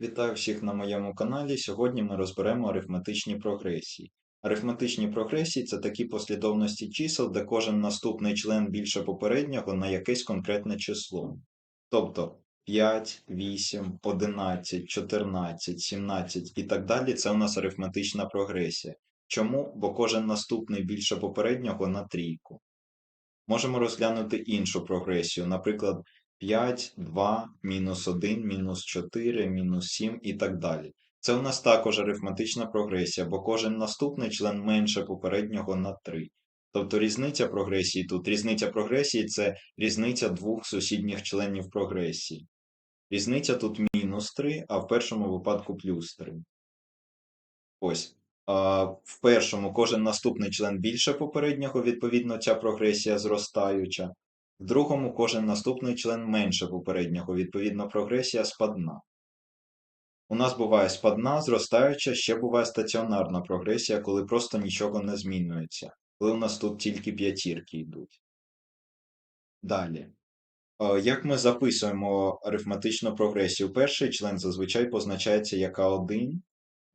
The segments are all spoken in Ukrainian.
Вітаю всіх на моєму каналі. Сьогодні ми розберемо арифметичні прогресії. Арифметичні прогресії це такі послідовності чисел, де кожен наступний член більше попереднього на якесь конкретне число. Тобто 5, 8, 11, 14, 17 і так далі це у нас арифметична прогресія. Чому? Бо кожен наступний більше попереднього на трійку. Можемо розглянути іншу прогресію, наприклад, 5, 2, мінус 1, мінус 4, мінус 7 і так далі. Це у нас також арифметична прогресія, бо кожен наступний член менше попереднього на 3. Тобто різниця прогресії тут. Різниця прогресії це різниця двох сусідніх членів прогресії. Різниця тут мінус 3, а в першому випадку плюс 3. Ось. В першому кожен наступний член більше попереднього, відповідно, ця прогресія зростаюча. В другому кожен наступний член менше попереднього, відповідно, прогресія спадна. У нас буває спадна, зростаюча, ще буває стаціонарна прогресія, коли просто нічого не змінюється, коли у нас тут тільки п'ятірки йдуть. Далі. Е, Як ми записуємо арифметичну прогресію? Перший член зазвичай позначається як А1,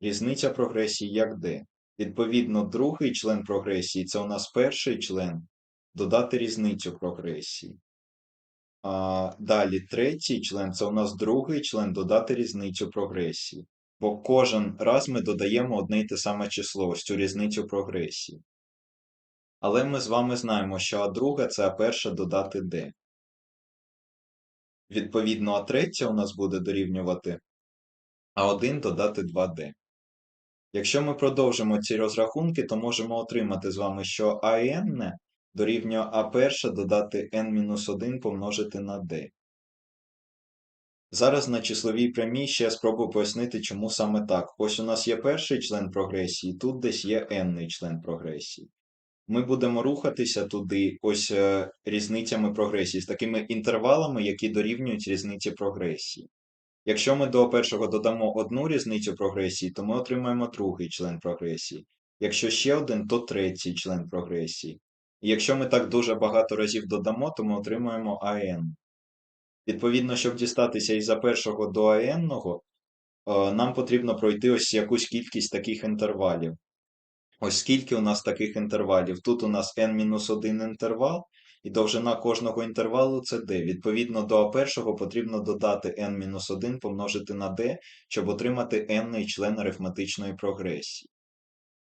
різниця прогресії як D. Відповідно, другий член прогресії це у нас перший член, додати різницю прогресії. А, далі третій член це у нас другий член додати різницю прогресії. Бо кожен раз ми додаємо одне й те саме число, ось цю різницю прогресії. Але ми з вами знаємо, що А друга це А перша додати D. Відповідно, А третя у нас буде дорівнювати А1 додати 2D. Якщо ми продовжимо ці розрахунки, то можемо отримати з вами, що АН дорівнює А1 додати n-1 помножити на d. Зараз на числовій прямій ще спробую пояснити, чому саме так. Ось у нас є перший член прогресії, тут десь є n член прогресії. Ми будемо рухатися туди ось е, різницями прогресії, з такими інтервалами, які дорівнюють різниці прогресії. Якщо ми до першого додамо одну різницю прогресії, то ми отримаємо другий член прогресії. Якщо ще один, то третій член прогресії. І якщо ми так дуже багато разів додамо, то ми отримаємо АН. Відповідно, щоб дістатися із за першого до АН, нам потрібно пройти ось якусь кількість таких інтервалів. Ось скільки у нас таких інтервалів. Тут у нас n-1 інтервал, і довжина кожного інтервалу це d. Відповідно до А1 потрібно додати n-1 помножити на d, щоб отримати n член арифметичної прогресії.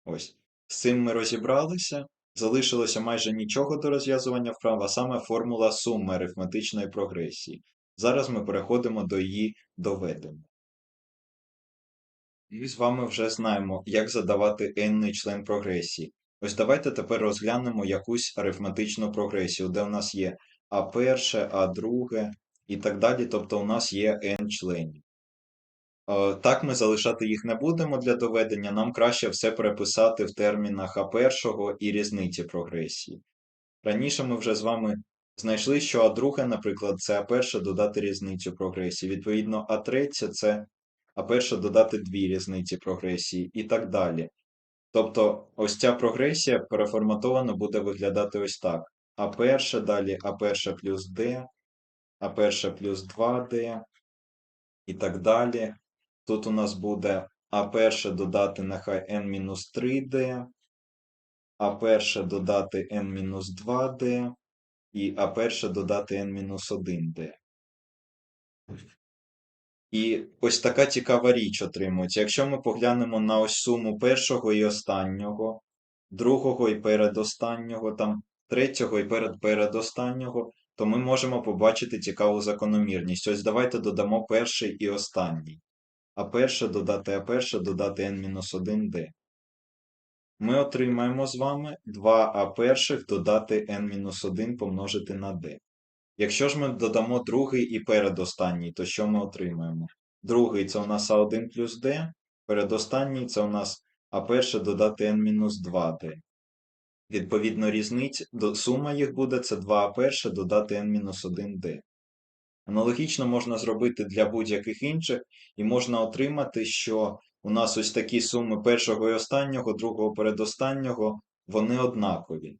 Ось. З цим ми розібралися. Залишилося майже нічого до розв'язування вправ, а саме формула суми арифметичної прогресії. Зараз ми переходимо до її доведення. Ми з вами вже знаємо, як задавати n-ний член прогресії. Ось давайте тепер розглянемо якусь арифметичну прогресію, де у нас є А перше, А друге і так далі, тобто у нас є n членів. Е, Так, ми залишати їх не будемо для доведення, нам краще все переписати в термінах А першого і різниці прогресії. Раніше ми вже з вами знайшли, що А друге, наприклад, це А перше додати різницю прогресії. Відповідно, А третє це А перше додати дві різниці прогресії і так далі. Тобто, ось ця прогресія переформатовано буде виглядати ось так. А перше далі А перше плюс D, А перше плюс 2D і так далі. Тут у нас буде А перше додати нехай n-3D, А перше додати n-2D і А перше додати n-1D. І ось така цікава річ отримується. Якщо ми поглянемо на ось суму першого і останнього, другого і передостаннього, там третього і передпередостаннього, то ми можемо побачити цікаву закономірність. Ось давайте додамо перший і останній. А перше додати А перше додати n-1d. Ми отримаємо з вами 2а перших додати n-1 помножити на d. Якщо ж ми додамо другий і передостанній, то що ми отримаємо? Другий це у нас А1 плюс d, передостанній це у нас А перше додати n-2d. Відповідно, різниць, сума їх буде це 2а перше додати n-1d. Аналогічно можна зробити для будь-яких інших, і можна отримати, що у нас ось такі суми першого і останнього, другого передостаннього, вони однакові.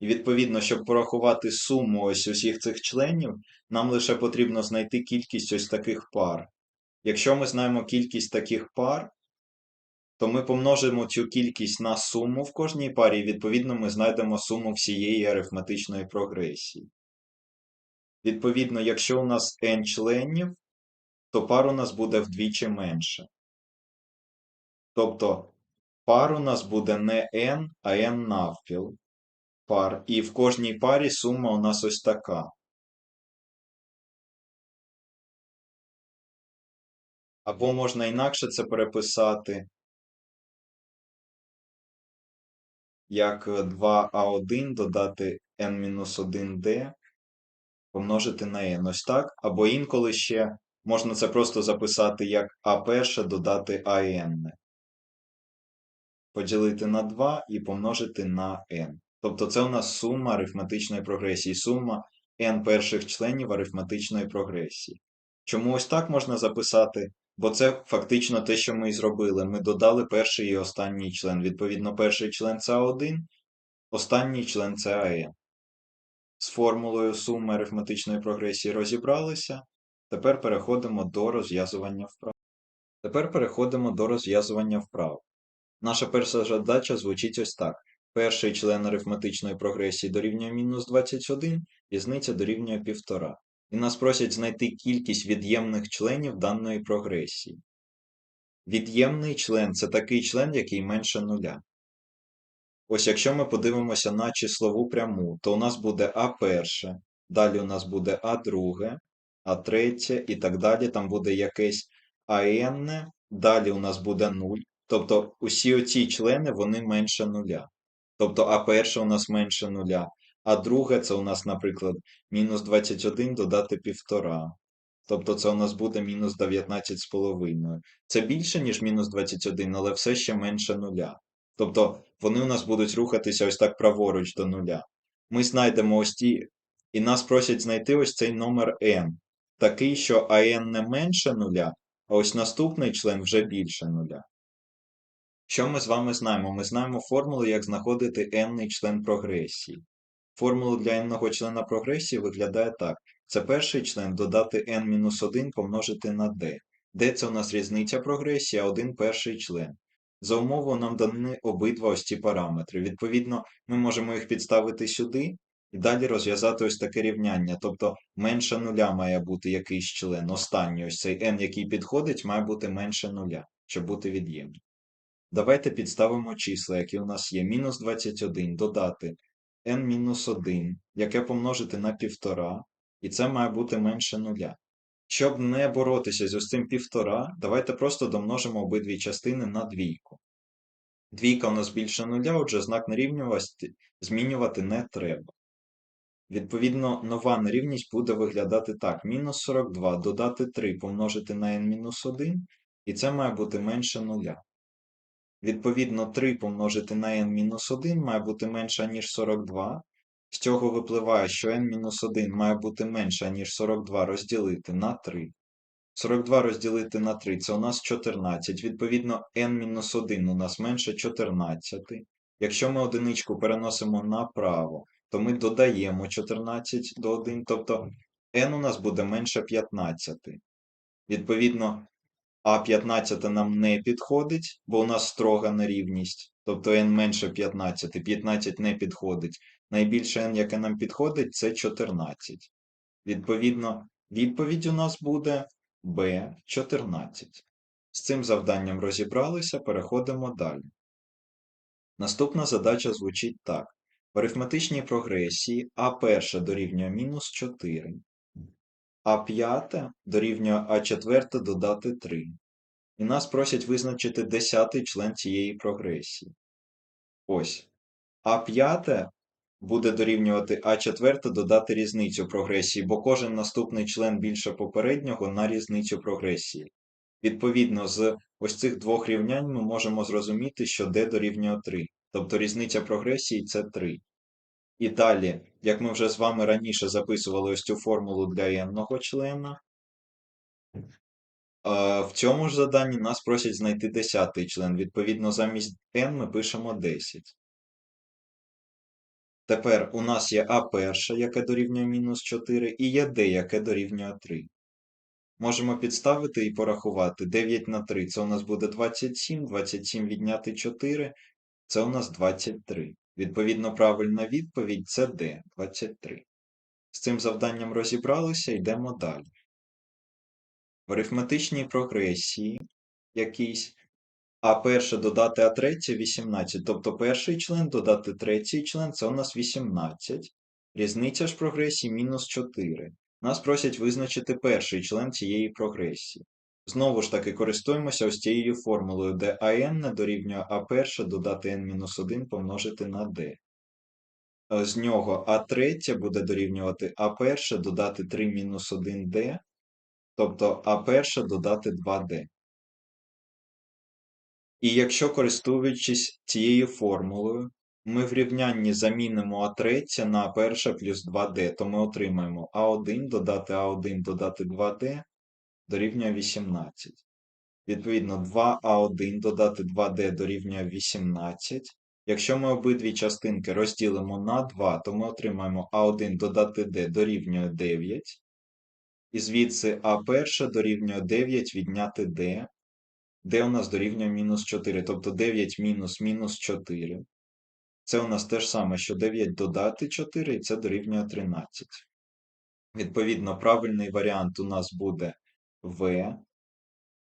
І відповідно, щоб порахувати суму ось усіх цих членів, нам лише потрібно знайти кількість ось таких пар. Якщо ми знаємо кількість таких пар, то ми помножимо цю кількість на суму в кожній парі, і відповідно ми знайдемо суму всієї арифметичної прогресії. Відповідно, якщо у нас n членів, то пар у нас буде вдвічі менше. Тобто пар у нас буде не n, а n навпіл пар. І в кожній парі сума у нас ось така. Або можна інакше це переписати як 2а1 додати n-1d помножити на n. Ось так. Або інколи ще можна це просто записати як а1 додати ан. Поділити на 2 і помножити на n. Тобто це у нас сума арифметичної прогресії, сума n перших членів арифметичної прогресії. Чому ось так можна записати? Бо це фактично те, що ми і зробили. Ми додали перший і останній член. Відповідно, перший член це А1, останній член це АН. З формулою суми арифметичної прогресії розібралися. Тепер переходимо до розв'язування вправ. Тепер переходимо до розв'язування вправ. Наша перша задача звучить ось так. Перший член арифметичної прогресії дорівнює мінус 21, різниця дорівнює 1,5. І нас просять знайти кількість від'ємних членів даної прогресії. Від'ємний член це такий член, який менше нуля. Ось якщо ми подивимося на числову пряму, то у нас буде А перше, далі у нас буде А друге, А третє і так далі. Там буде якесь АН, далі у нас буде 0. Тобто усі оці члени вони менше нуля. Тобто А перше у нас менше нуля, а друге це у нас, наприклад, мінус 21 додати 1,5. Тобто це у нас буде мінус 19,5. Це більше, ніж мінус 21, але все ще менше нуля. Тобто вони у нас будуть рухатися ось так праворуч до нуля. Ми знайдемо ось ті, і нас просять знайти ось цей номер n. Такий, що АН не менше нуля, а ось наступний член вже більше нуля. Що ми з вами знаємо? Ми знаємо формулу, як знаходити n-ний член прогресії. Формула для n-ного члена прогресії виглядає так. Це перший член додати n-1 помножити на d. d – це у нас різниця прогресії, а 1 перший член. За умовою нам дані обидва ось ці параметри. Відповідно, ми можемо їх підставити сюди і далі розв'язати ось таке рівняння. Тобто менше нуля має бути якийсь член. Останній ось цей n, який підходить, має бути менше нуля, щоб бути від'ємним. Давайте підставимо числа, які у нас є. Мінус 21 додати n-1, яке помножити на 1,5, і це має бути менше нуля. Щоб не боротися з ось цим 1,5, давайте просто домножимо обидві частини на двійку. Двійка у нас більше нуля, отже, знак нерівнювості змінювати не треба. Відповідно, нова нерівність буде виглядати так: мінус 42 додати 3 помножити на n-1, і це має бути менше нуля. Відповідно, 3 помножити на n-1 має бути менше, ніж 42. З цього випливає, що n-1 має бути менше, ніж 42 розділити на 3. 42 розділити на 3 це у нас 14. Відповідно, n-1 у нас менше 14. Якщо ми одиничку переносимо направо, то ми додаємо 14 до 1, тобто n у нас буде менше 15. Відповідно, а 15 нам не підходить, бо у нас строга нерівність, тобто n менше 15, 15 не підходить. Найбільше n, яке нам підходить, це 14. Відповідно, відповідь у нас буде B14. З цим завданням розібралися, переходимо далі. Наступна задача звучить так. В арифметичній прогресії А1 дорівнює мінус 4, А5 дорівнює А4 додати 3. І нас просять визначити десятий член цієї прогресії. Ось. А5 буде дорівнювати А4 додати різницю прогресії, бо кожен наступний член більше попереднього на різницю прогресії. Відповідно, з ось цих двох рівнянь ми можемо зрозуміти, що d дорівнює 3. Тобто різниця прогресії це 3. І далі, як ми вже з вами раніше записували ось цю формулу для n-ного члена, в цьому ж заданні нас просять знайти десятий член. Відповідно, замість n ми пишемо 10. Тепер у нас є А перша, яке дорівнює мінус 4, і є D, яке дорівнює 3. Можемо підставити і порахувати. 9 на 3 це у нас буде 27, 27 відняти 4 це у нас 23. Відповідно, правильна відповідь це D, 23. З цим завданням розібралися, йдемо далі. В арифметичній прогресії якійсь а перше додати а третє 18. Тобто перший член додати третій член це у нас 18. Різниця ж прогресії мінус 4. Нас просять визначити перший член цієї прогресії. Знову ж таки, користуємося ось цією формулою, де АН дорівнює А перше додати n-1 помножити на d. Е, З нього А третє буде дорівнювати А перше додати 3 мінус 1d, тобто А перше додати 2d. І якщо, користуючись цією формулою, ми в рівнянні замінимо А3 на А1 плюс 2d, то ми отримаємо А1 додати А1 додати 2d дорівнює 18. Відповідно, 2А1 додати 2d дорівнює 18. Якщо ми обидві частинки розділимо на 2, то ми отримаємо А1 додати d дорівнює 9. І звідси А1 дорівнює 9 відняти d, d у нас дорівнює мінус 4, тобто 9 мінус мінус 4. Це у нас те ж саме, що 9 додати 4, і це дорівнює 13. Відповідно, правильний варіант у нас буде В,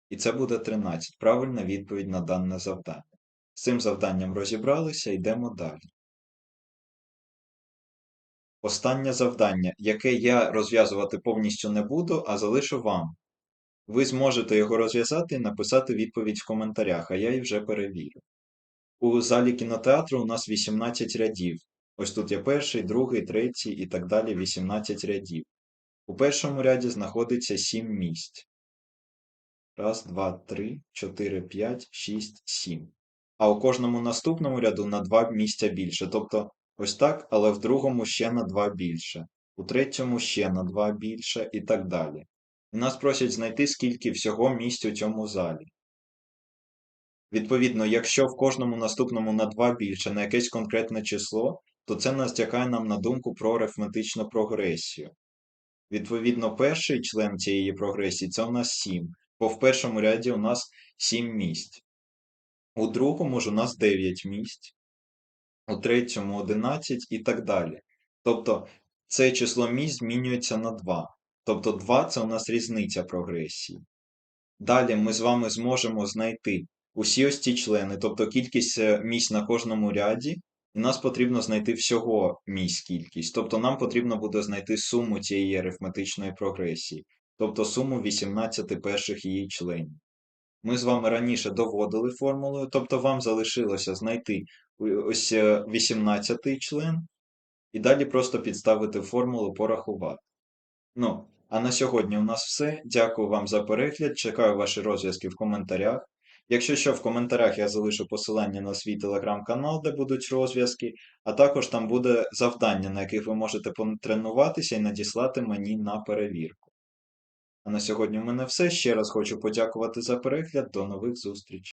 і це буде 13. Правильна відповідь на дане завдання. З цим завданням розібралися, йдемо далі. Останнє завдання, яке я розв'язувати повністю не буду, а залишу вам. Ви зможете його розв'язати і написати відповідь в коментарях, а я її вже перевірю. У залі кінотеатру у нас 18 рядів. Ось тут є перший, другий, третій і так далі 18 рядів. У першому ряді знаходиться 7 місць. Раз, два, три, чотири, п'ять, шість, сім. А у кожному наступному ряду на 2 місця більше. Тобто ось так, але в другому ще на 2 більше, у третьому ще на 2 більше і так далі. Нас просять знайти, скільки всього місць у цьому залі. Відповідно, якщо в кожному наступному на 2 більше на якесь конкретне число, то це натякає нам на думку про арифметичну прогресію. Відповідно, перший член цієї прогресії це у нас 7, бо в першому ряді у нас 7 місць. У другому ж у нас 9 місць, у третьому 11 і так далі. Тобто це число місць змінюється на 2. Тобто 2 це у нас різниця прогресії. Далі ми з вами зможемо знайти усі ось ці члени, тобто кількість е, місць на кожному ряді, і нас потрібно знайти всього місць кількість. Тобто нам потрібно буде знайти суму цієї арифметичної прогресії, тобто суму 18 перших її членів. Ми з вами раніше доводили формулою, тобто вам залишилося знайти ось 18 член, і далі просто підставити формулу порахувати. Ну, а на сьогодні у нас все. Дякую вам за перегляд. Чекаю ваші розв'язки в коментарях. Якщо що, в коментарях я залишу посилання на свій телеграм-канал, де будуть розв'язки, а також там буде завдання, на яких ви можете потренуватися і надіслати мені на перевірку. А на сьогодні в мене все. Ще раз хочу подякувати за перегляд. До нових зустрічей.